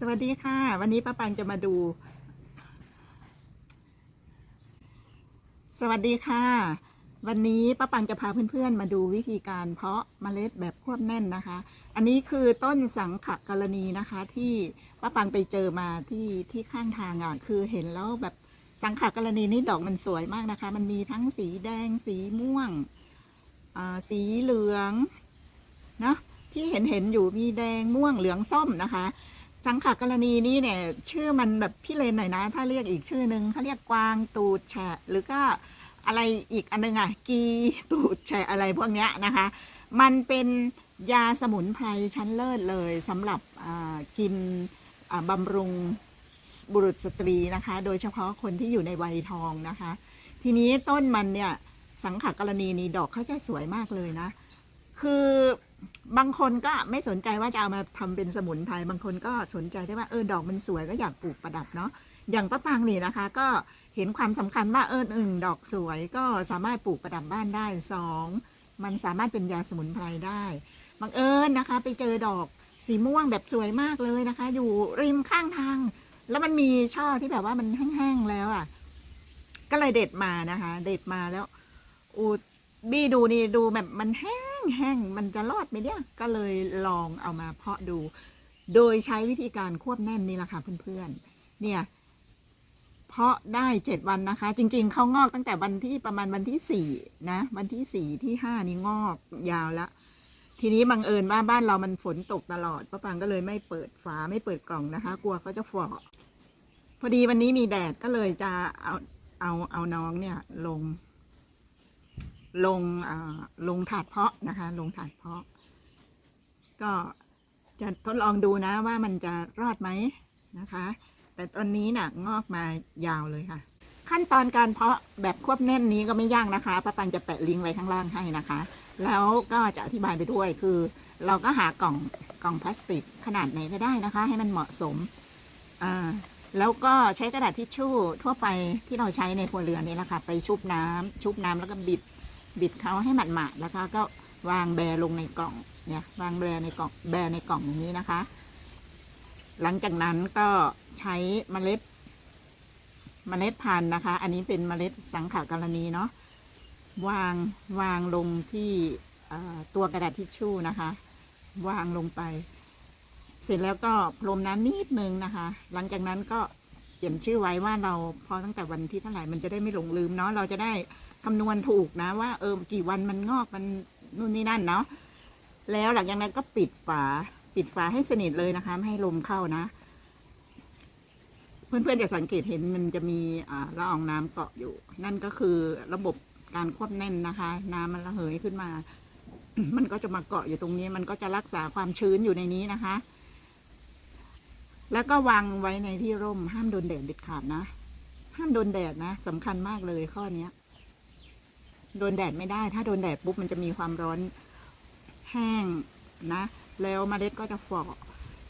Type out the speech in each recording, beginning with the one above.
สวัสดีค่ะ วันนี้ป้าปังจะมาดู สวัสดีค่ะ วันนี้ป้าปังจะพาเพื่อนๆ มาดูวิธีการเพาะเมล็ดแบบควบแน่นนะคะ อันนี้คือต้นสังขกรณีนะคะ ที่ป้าปังไปเจอมาที่ที่ข้างทางอะคือเห็นแล้วแบบสังขกรณีนี่ดอกมันสวยมากนะคะ มันมีทั้งสีแดงสีม่วงอ่าสีเหลืองนะที่เห็นเห็นอยู่มีแดงม่วงเหลืองส้มนะคะ สังขากรณีนี้เนี่ย ชื่อมันแบบพี่เลนหน่อยนะ ถ้าเรียกอีกชื่อหนึ่งเขาเรียกกวางตูดแฉะ หรือก็อะไรอีกอันนึงอะ กีตูดแฉะอะไรพวกเนี้ยนะคะ มันเป็นยาสมุนไพรชั้นเลิศเลยสำหรับกินอ่าบำรุงบุรุษสตรีนะคะ โดยเฉพาะคนที่อยู่ในวัยทองนะคะ ทีนี้ต้นมันเนี่ยสังขากรณีนี้ดอกเขาจะสวยมากเลยนะ คือ บางคนก็ไม่สนใจว่าจะเอามาทำเป็นสมุนไพรบางคนก็สนใจได้ว่าเออดอกมันสวยก็อยากปลูกประดับเนาะอย่างป้าปังนี่นะคะ ก็เห็นความสำคัญว่าเออหนึ่งดอกสวยก็สามารถปลูกประดับบ้านได้สองมันสามารถเป็นยาสมุนไพรได้บังเอิญนะคะ ไปเจอดอกสีม่วงแบบสวยมากเลยนะคะ อยู่ริมข้างทาง แล้วมันมีช่อที่แบบว่ามันแห้งๆแล้วอะ ก็เลยเด็ดมานะคะ เด็ดมาแล้วอู บี้ดูนี่ดูแบบมันแห้งแห้งมันจะรอดไหมเนี่ยก็เลยลองเอามาเพาะดู โดยใช้วิธีการควบแน่นนี่แหละค่ะเพื่อนๆ เนี่ย เพาะได้เจ็ดวันนะคะ จริง ๆเขางอกตั้งแต่วันที่ประมาณวันที่สี่นะ วันที่สี่ที่ห้านี่งอกยาวแล้วทีนี้บังเอิญว่าบ้านเรามันฝนตกตลอดป้าปังก็เลยไม่เปิดฝาไม่เปิดกล่องนะคะ กลัวเขาจะฝ่อพอดีวันนี้มีแดดก็เลยจะเอาเอาเอาน้องเนี่ยลง ลงลงถาดเพาะนะคะ ลงถาดเพาะ ก็จะทดลองดูนะว่ามันจะรอดไหมนะคะ แต่ตอนนี้น่ะงอกมายาวเลยค่ะ ขั้นตอนการเพาะแบบควบแน่นนี้ก็ไม่ยากนะคะป้าปันจะแปะลิงก์ไว้ข้างล่างให้นะคะ แล้วก็จะอธิบายไปด้วยคือ เราก็หากล่องกล่องพลาสติกขนาดไหนก็ได้นะคะ ให้มันเหมาะสมอ่าแล้วก็ใช้กระดาษทิชชู่ทั่วไปที่เราใช้ในครัวเรือนนี่แหละค่ะ ไปชุบน้ำชุบน้ำแล้วก็บิด บิดเขาให้หมาดๆแล้วก็ก็วางแบร์ลงในกล่องเนี่ยวางแบร์ในกล่องแบร์ในกล่องอย่างนี้นะคะ หลังจากนั้นก็ใช้เมล็ด เมล็ดพันธุ์นะคะ อันนี้เป็นเมล็ดสังขากรณีเนาะวางวางลงที่ตัวกระดาษทิชชู่นะคะ วางลงไป เสร็จแล้วก็พรมน้ำนิดนึงนะคะ หลังจากนั้นก็ เขียนชื่อไว้ว่าเราพอตั้งแต่วันที่เท่าไหร่มันจะได้ไม่หลงลืมเนาะเราจะได้คำนวณถูกนะ ว่าเออกี่วันมันงอกมันนู่นนี่นั่นเนาะแล้วหลังจากนั้นก็ปิดฝา ปิดฝาให้สนิทเลยนะคะ ไม่ให้ลมเข้านะ เพื่อนๆจะสังเกตเห็นมันจะมีละอองน้ำเกาะอยู่ นั่นก็คือระบบการควบแน่นนะคะ น้ำมันระเหยขึ้นมา มันก็จะมาเกาะอยู่ตรงนี้ มันก็จะรักษาความชื้นอยู่ในนี้นะคะ แล้วก็วางไว้ในที่ร่ม ห้ามโดนแดดเด็ดขาดนะ ห้ามโดนแดดนะสำคัญมากเลยข้อเนี้ย โดนแดดไม่ได้ ถ้าโดนแดดปุ๊บมันจะมีความร้อนแห้งนะ แล้วมเมล็ดก็จะฝ่อ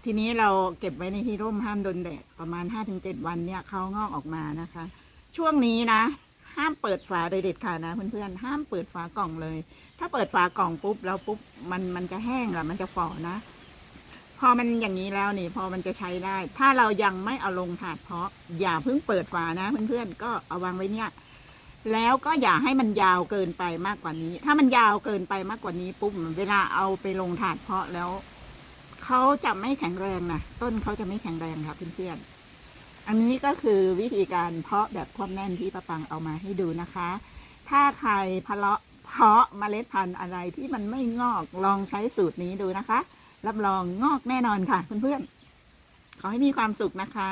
ทีนี้เราเก็บไว้ในที่ร่มห้ามโดนแดดประมาณห้าถึงเจ็ดวันเนี่ยเขางอกออกมานะคะ ช่วงนี้นะ ห้ามเปิดฝาโดยเด็ดขาดนะเพื่อนๆห้ามเปิดฝากล่องเลย ถ้าเปิดฝากล่องปุ๊บแล้วปุ๊บมันมันจะแห้งละมันจะฝ่อนะ พอมันอย่างนี้แล้วนี่พอมันจะใช้ได้ ถ้าเรายังไม่เอาลงถาดเพาะ อย่าเพิ่งเปิดฝานะเพื่อนๆก็เอาวางไว้เนี่ย แล้วก็อย่าให้มันยาวเกินไปมากกว่านี้ ถ้ามันยาวเกินไปมากกว่านี้ปุ๊บเวลาเอาไปลงถาดเพาะแล้วเขาจะไม่แข็งแรงนะต้นเขาจะไม่แข็งแรงครับเพื่อนๆอันนี้ก็คือวิธีการเพาะแบบความแน่นที่ประปังเอามาให้ดูนะคะ ถ้าใครเพาะเพาะเมล็ดพันธุ์อะไรที่มันไม่งอกลองใช้สูตรนี้ดูนะคะ รับรองงอกแน่นอนค่ะเพื่อนๆขอให้มีความสุขนะคะ